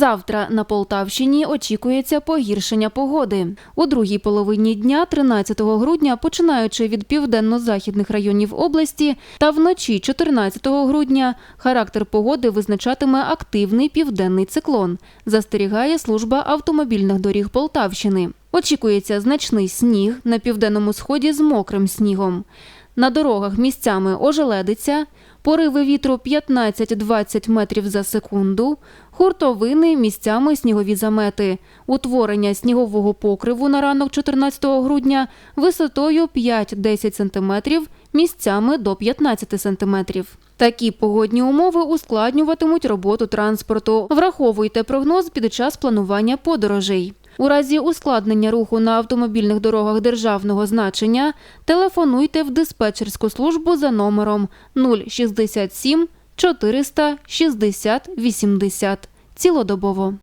Завтра на Полтавщині очікується погіршення погоди. У другій половині дня, 13 грудня, починаючи від південно-західних районів області, та вночі 14 грудня характер погоди визначатиме активний південний циклон, застерігає служба автомобільних доріг Полтавщини. Очікується значний сніг на південному сході з мокрим снігом. На дорогах місцями ожеледиться, пориви вітру 15-20 метрів за секунду, хуртовини місцями снігові замети, утворення снігового покриву на ранок 14 грудня висотою 5-10 см, місцями до 15 см. Такі погодні умови ускладнюватимуть роботу транспорту. Враховуйте прогноз під час планування подорожей. У разі ускладнення руху на автомобільних дорогах державного значення телефонуйте в диспетчерську службу за номером 067 460 80 цілодобово.